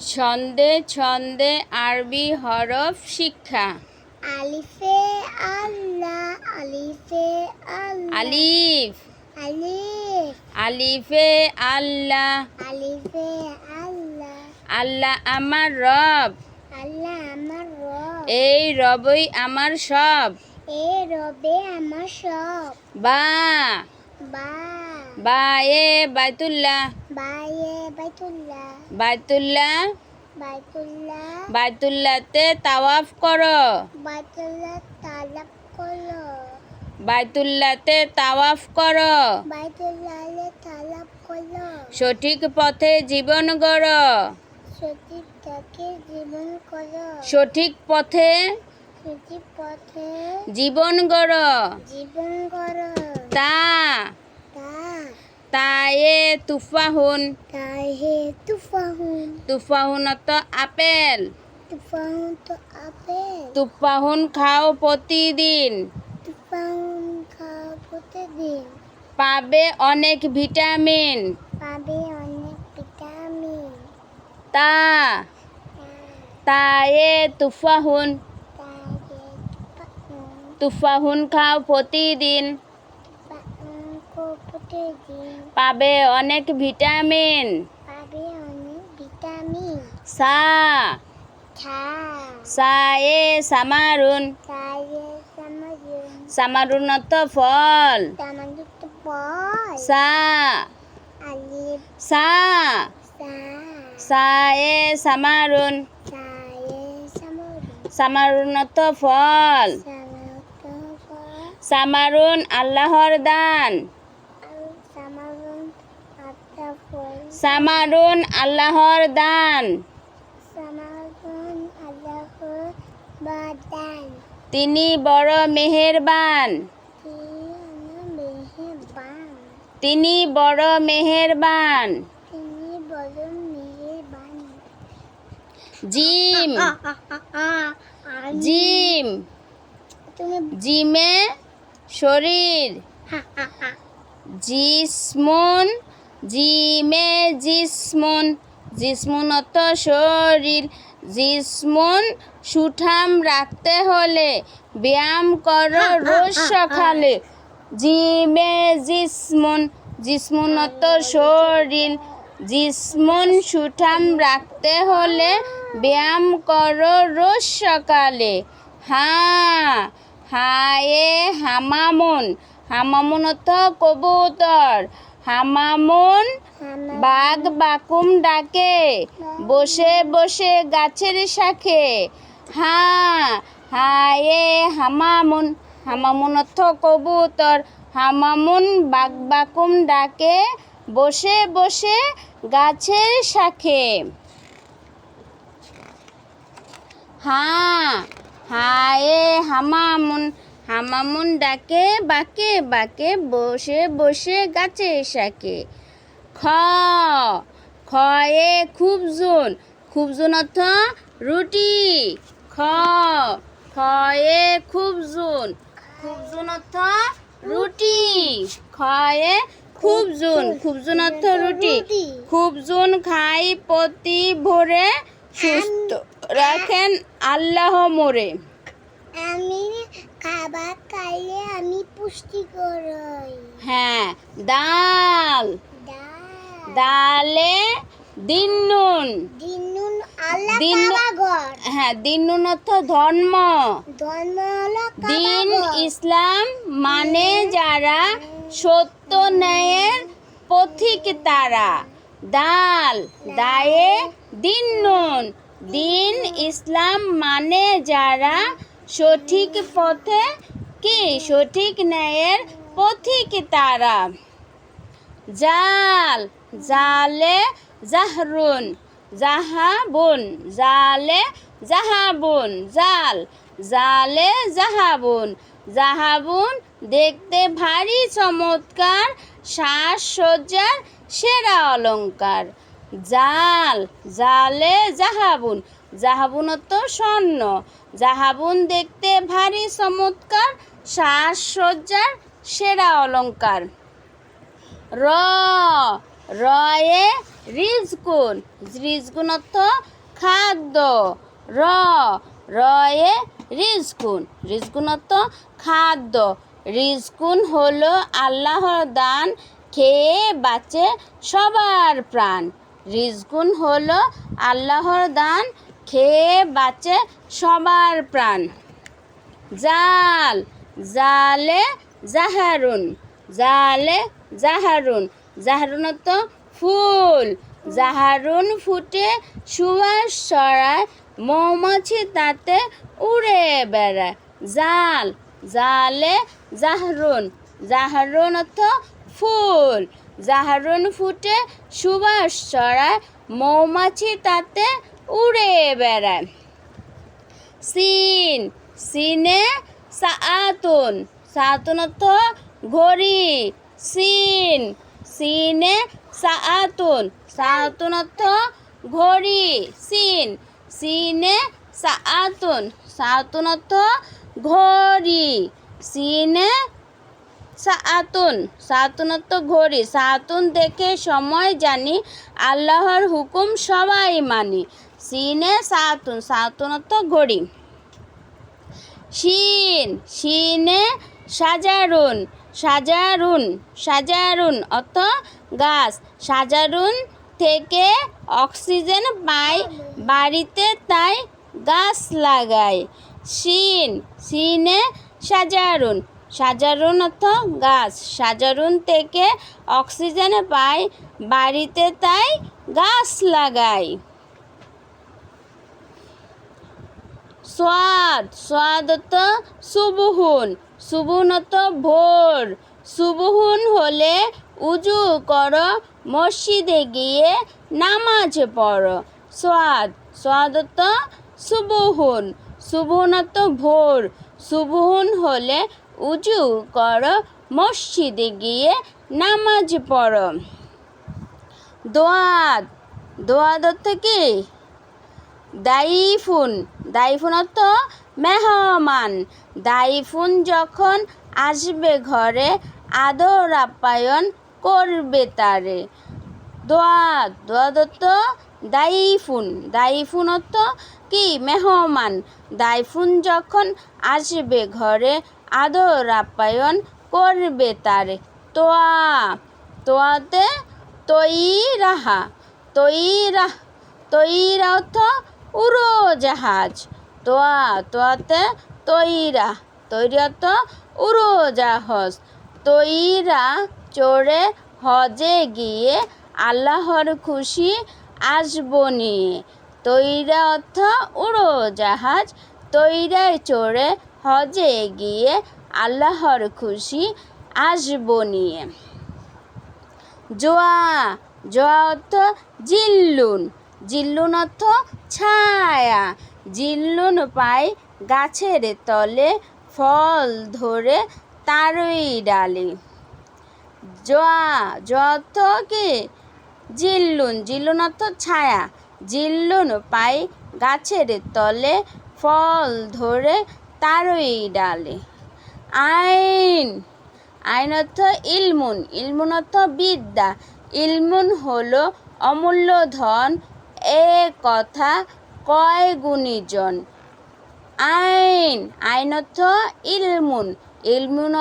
ছন্দে ছন্দে আরবি হরফ শিক্ষা। আলিফে আল্লাহ আলিফে আল্লাহ। আলিফ। আলিফ। আলিফে আল্লাহ। আলিফে আল্লাহ। আল্লাহ আমার রব। আল্লাহ আমার রব। এই রবই আমার সব। এই রবে আমার সব। বা। বা। বা এ বাইতুল্লাহ। বায়ে বাইতুল্লাহ। বাইতুল্লাহ। বাইতুল্লাহ। বাইতুল্লাহতে তাওয়াফ করো। বাইতুল্লাহ তালাব করো। বাইতুল্লাহতে তাওয়াফ করো। বাইতুল্লাহ তালাব করো। সঠিক পথে জীবন গড়। সঠিক তাকে জীবন করো। সঠিক পথে সঠিক পথে জীবন গড়। জীবন তা তা তায়ে তুফাহুন। তাই হে তুফাহুন তুফাহুনত আপেল। তুফাহুন তো আপেল। তুফাহুন খাও প্রতিদিন। তুফাহুন খাও প্রতিদিন। পাবে অনেক ভিটামিন। পাবে অনেক ভিটামিন। তা তায়ে তুফাহুন। তুফাহুন। তুফাহুন খাও তুফাহুন প্রতিদিন। পাবে অনেক ভিটামিন। পাবে অনেক ভিটামিন। সা সায়ে সামারুন সামারুনত ফল। তামাজুত বল সা আলিফ। সা সা সায়ে সামারুন সায়ে সামরুন সামারুনত ফল। সামারুন আল্লাহর দান। সামারুন আল্লাহর দান। তিনি বড় মেহেরবান। তিনি বড় মেহেরবান। জিম। জিম। জিমে শরীর। জিসমুন, জিমে জিসমুন জিসমুনত শরীর। জিসমুন সুঠাম রাখতে হলে ব্যায়াম করো রোজ সকালে। জিমে জিসমুন জিসমুনত শরীর। জিসমুন সুঠাম রাখতে হলে ব্যায়াম করো রোজ সকালে। হ্যাঁ হায়ে হামামুন। হামামুনত কবুতর। হামামুন বাঘ বাকুম ডাকে বসে বসে গাছের শাখে। হ্যাঁ হায়ে হামামুন হামামুনত কবুতর। হামামুন বাঘ বাকুম ডাকে বসে বসে গাছের শাখে। হ্যাঁ হায়ে হামামুন হামামুন ডাকে বাকে বাকে বসে বসে গাছে শাকে। খ খয়ে খুব জুন। খুব জুন অর্থ রুটি। খ খয়ে খুব জুন। খুব জুন অর্থ রুটি। খয়ে খুব জুন। খুব জুন অর্থ রুটি। খুব জুন খাই প্রতি ভোরে সুস্থ। রাখেন আল্লাহ মোরে। আমি খাবার খাইলে আমি পুষ্টি করই। হ্যাঁ ডাল। ডাল। দিন নুন। দিনুন আল্লাহ কাবাগর। হ্যাঁ দিন নুন অর্থ ধর্ম। ধর্ম হলো দিন ইসলাম মানে যারা সত্য ন্যায়ের পথিক তারা। ডাল দায়ে দিন নুন। দিন ইসলাম মানে যারা সঠিক পথে কি? সঠিক ন্যায়ের পথিক তারা। জাল, জালে জাহরুন, জাহাবুন, জালে জাহাবুন, জাল, জালে জাহাবুন জাহাবুন দেখতে ভারী, চমৎকার, সাজসজ্জার, সেরা অলঙ্কার জাল, জালে জাহাবুন জাহাবুনত স্বর্ণ। জাহাবুন দেখতে ভারী চমৎকার, সাজসজ্জার সেরা অলঙ্কার। র, রয়ে রিজকুন রিজকুন অর্থ খাদ্য। র, রয়ে রিজকুন রিজকুন অর্থ খাদ্য। রিজকুন হলো আল্লাহর দান, খেয়ে বাঁচে সবার প্রাণ। রিজকুন হলো আল্লাহর দান খেয়ে বাঁচে সবার প্রাণ। জাল, জালে জাহারুন জালে জাহারুন। জাহারুন তো ফুল। জাহারুন ফুটে সুবাস ছড়ায় মৌমাছি তাতে উড়ে বেড়ায়। জাল, জালে জাহরুন। জাহরুন অর্থ ফুল। জাহরুন ফুটে সুবাস ছড়ায় মৌমাছি তাতে উড়ে বেড়ায়। সিন, সিনে সাআতুন সাআতুন অর্থ ঘড়ি। সিন, সিনে সাআতুন সাআতুন অর্থ ঘড়ি। সিন, সিনে সাআতুন সাআতুন অর্থ ঘড়ি। সিনে সাতুন অর্থ ঘড়ি। সাতুন দেখে সময় জানি, আল্লাহর হুকুম সবাই মানি। সিনে সাতুন সাতুন অর্থ ঘড়ি। শিন, শিনে সাজারুন সাজারুন সাজারুন অর্থ গাছ। সাজারুন থেকে অক্সিজেন পাই, বাড়িতে তাই গাছ লাগায় শিন, শিনে সাজারুন সাজারুন অর্থ গাছ। সাজারুন থেকে অক্সিজেন পাই, বাড়িতে তাই গাছ লাগায় সোয়াদ সোয়াদত সুবহুন, সুবহুনত ভোর। সুবহুন হলে উজু কর, মসজিদে গিয়ে নামাজ পড়। সোয়াদ সোয়াদত সুবহুন, সুবহুনত ভোর। সুবহুন হলে উজু কর, মসজিদে গিয়ে নামাজ পড়। দোয়াদ দোয়াদ অর্থ কি? দাইফুন দাইফুন অর্থ মেহমান। দাইফুন যখন আসবে ঘরে, আদর আপ্যায়ন করবে তারে। দোয়াদ দোয়াদ অর্থ দাইফুন। দাইফুন অর্থ কি মেহমান? দাইফুন যখন আসবে ঘরে, আদর আপ্যায়ন করবে তারে। তোয়া, তোয়াতে তৈরাহা, তৈরাহ তৈরা অর্থ উড়োজাহাজ তোয়া, তোয়াতে তৈরা তৈরি অর্থ উড়োজাহাজ তৈরা চড়ে হজে গিয়ে আল্লাহর খুশি আসব নিয়ে। তৈরা অর্থ উড়োজাহাজ তৈরায় চড়ে হজে গিয়ে আল্লাহর খুশি আসব নিয়ে। জোয়া জোয়া অর্থ জিল্লুন। জিল্লুন অর্থ ছায়া। জিল্লুন পায় গাছের তলে ফল ধরে তারই ডালে। জোয়া কি? জিল্লুন জিল্লুন অর্থ ছায়া। জিল্লুন পায় গাছের তলে ফল ধরে তারই ডালে। আইন আইন অর্থ ইলমুন ইলমুন অর্থ বিদ্যা। ইলমুন হলো অমূল্য ধন এ কথা কয় গুণীজন? আইন আইন অর্থ ইলমুন। ইলমুন